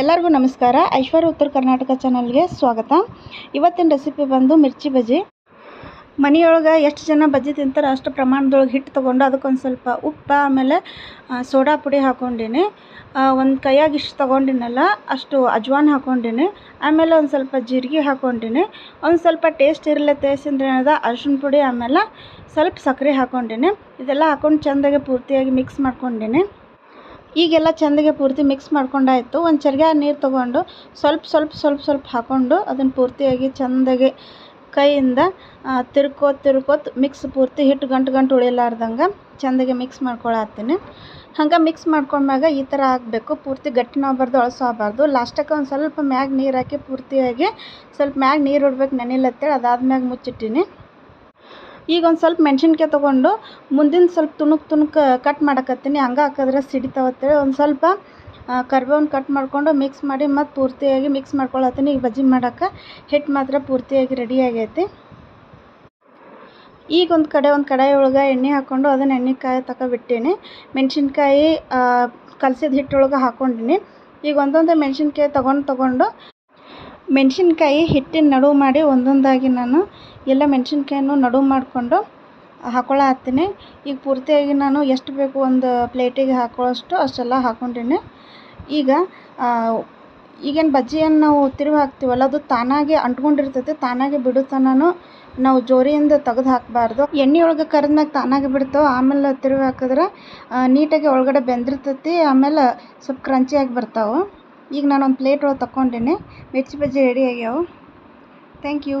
ಎಲ್ಲರಿಗೂ ನಮಸ್ಕಾರ. ಐಶ್ವರ್ಯ ಉತ್ತರ ಕರ್ನಾಟಕ ಚಾನಲ್ಗೆ ಸ್ವಾಗತ. ಇವತ್ತಿನ ರೆಸಿಪಿ ಬಂದು ಮಿರ್ಚಿ ಬಜ್ಜಿ. ಮನೆಯೊಳಗೆ ಎಷ್ಟು ಜನ ಬಜ್ಜಿ ತಿಂತಾರೆ ಅಷ್ಟು ಪ್ರಮಾಣದೊಳಗೆ ಹಿಟ್ಟು ತೊಗೊಂಡು ಅದಕ್ಕೊಂದು ಸ್ವಲ್ಪ ಉಪ್ಪು, ಆಮೇಲೆ ಸೋಡಾ ಪುಡಿ ಹಾಕ್ಕೊಂಡಿನಿ ಒಂದು ಕೈಯಾಗಿ ಇಷ್ಟು ತೊಗೊಂಡಿನಲ್ಲ, ಅಷ್ಟು ಅಜ್ವಾನ್ ಹಾಕ್ಕೊಂಡಿನಿ ಆಮೇಲೆ ಒಂದು ಸ್ವಲ್ಪ ಜೀರಿಗೆ ಹಾಕ್ಕೊಂಡಿನಿ ಒಂದು ಸ್ವಲ್ಪ ಟೇಸ್ಟ್ ಇರಲ್ಲ ಟೇಸ್ಟಿಂದ ಏನದ ಅರ್ಶಿನ ಪುಡಿ, ಆಮೇಲೆ ಸ್ವಲ್ಪ ಸಕ್ಕರೆ ಹಾಕ್ಕೊಂಡಿನಿ ಇದೆಲ್ಲ ಹಾಕ್ಕೊಂಡು ಚೆಂದಾಗಿ ಪೂರ್ತಿಯಾಗಿ ಮಿಕ್ಸ್ ಮಾಡ್ಕೊಂಡಿನಿ. ಈಗೆಲ್ಲ ಚಂದಗೆ ಪೂರ್ತಿ ಮಿಕ್ಸ್ ಮಾಡ್ಕೊಂಡಾಯಿತು. ಒಂದು ಚರ್ಗೆ ನೀರು ತೊಗೊಂಡು ಸ್ವಲ್ಪ ಸ್ವಲ್ಪ ಸ್ವಲ್ಪ ಸ್ವಲ್ಪ ಹಾಕ್ಕೊಂಡು ಅದನ್ನು ಪೂರ್ತಿಯಾಗಿ ಚಂದಗೆ ಕೈಯಿಂದ ತಿರ್ಕೋತ ತಿರ್ಕೋತ್ ಮಿಕ್ಸ್ ಪೂರ್ತಿ ಹಿಟ್ಟು ಗಂಟು ಗಂಟು ಉಳಿಲಾರ್ದಂಗೆ ಚಂದಗೆ ಮಿಕ್ಸ್ ಮಾಡ್ಕೊಳತ್ತೀನಿ. ಹಂಗೆ ಮಿಕ್ಸ್ ಮಾಡ್ಕೊಂಡಾಗ ಈ ಥರ ಆಗಬೇಕು. ಪೂರ್ತಿ ಗಟ್ಟಿನೂ ಆಗಬಾರ್ದು ಅಳಸು ಆಗಬಾರ್ದು. ಲಾಸ್ಟಕ್ಕೆ ಒಂದು ಸ್ವಲ್ಪ ಮ್ಯಾಗ ನೀರು ಹಾಕಿ ಪೂರ್ತಿಯಾಗಿ ಸ್ವಲ್ಪ ಮ್ಯಾಗ ನೀರು ಇಡ್ಬೇಕು ನೆನಿಲತ್ತೇಳಿ. ಅದಾದ್ಮ್ಯಾಗ ಮುಚ್ಚಿಟ್ಟಿನಿ. ಈಗ ಒಂದು ಸ್ವಲ್ಪ ಮೆಣಸಿನ್ಕಾಯಿ ತೊಗೊಂಡು ಮುಂದಿನ ಸ್ವಲ್ಪ ತುಣುಕು ತುಣುಕ್ ಕಟ್ ಮಾಡಕತ್ತೀನಿ. ಹಂಗೆ ಹಾಕಿದ್ರೆ ಸಿಡಿತಾವತ್ತೇಳಿ. ಒಂದು ಸ್ವಲ್ಪ ಕರ್ಬೇವನ್ನ ಕಟ್ ಮಾಡಿಕೊಂಡು ಮಿಕ್ಸ್ ಮಾಡಿ ಮತ್ತು ಪೂರ್ತಿಯಾಗಿ ಮಿಕ್ಸ್ ಮಾಡ್ಕೊಳತ್ತೀನಿ. ಈಗ ಬಜ್ಜಿ ಮಾಡೋಕೆ ಹಿಟ್ಟು ಮಾತ್ರ ಪೂರ್ತಿಯಾಗಿ ರೆಡಿ ಆಗೈತಿ. ಈಗ ಒಂದು ಕಡೆ ಒಂದು ಕಡಾಯಿ ಒಳಗೆ ಎಣ್ಣೆ ಹಾಕ್ಕೊಂಡು ಅದನ್ನು ಎಣ್ಣೆ ಕಾಯಿ ತಗೊಬಿಟ್ಟೀನಿ ಮೆಣಸಿನ್ಕಾಯಿ ಕಲಸಿದ ಹಿಟ್ಟೊಳಗೆ ಹಾಕ್ಕೊಂಡಿನಿ ಈಗ ಒಂದೊಂದೇ ಮೆಣಸಿನ್ಕಾಯಿ ತೊಗೊಂಡು ತೊಗೊಂಡು ಮೆಣಸಿನ್ಕಾಯಿ ಹಿಟ್ಟಿನ ನಡು ಮಾಡಿ ಒಂದೊಂದಾಗಿ ನಾನು ಎಲ್ಲ ಮೆಣಸಿನ್ಕಾಯನ್ನು ನಡು ಮಾಡಿಕೊಂಡು ಹಾಕೊಳ್ಳೋ ಹತ್ತೀನಿ. ಈಗ ಪೂರ್ತಿಯಾಗಿ ನಾನು ಎಷ್ಟು ಬೇಕು ಒಂದು ಪ್ಲೇಟಿಗೆ ಹಾಕೊಳ್ಳೋಷ್ಟು ಅಷ್ಟೆಲ್ಲ ಹಾಕೊಂಡಿನಿ. ಈಗ ಈಗೇನು ಬಜ್ಜಿಯನ್ನು ನಾವು ತಿರುವಿ ಹಾಕ್ತೀವಲ್ಲ, ಅದು ತಾನಾಗೆ ಅಂಟ್ಕೊಂಡಿರ್ತೈತಿ, ತಾನಾಗೆ ತನಕ ನಾವು ಜೋರಿಯಿಂದ ತೆಗೆದು ಹಾಕಬಾರ್ದು. ಎಣ್ಣೆ ಒಳಗೆ ಕರೆದ್ಮ್ಯಾಗ ತಾನಾಗೆ ಬಿಡ್ತಾವೆ ಆಮೇಲೆ ತಿರುವಿ ಹಾಕಿದ್ರೆ ನೀಟಾಗಿ ಒಳಗಡೆ ಬೆಂದಿರ್ತೈತಿ, ಆಮೇಲೆ ಸ್ವಲ್ಪ ಕ್ರಂಚಿಯಾಗಿ ಬರ್ತಾವೆ. ಈಗ ನಾನು ಒಂದು ಪ್ಲೇಟ್ ಒಳಗೆ ತಗೊಂಡೇನೆ ಮಿರ್ಚಿ ಬಜ್ಜಿ ರೆಡಿ ಆಗ್ಯಾವ. Thank you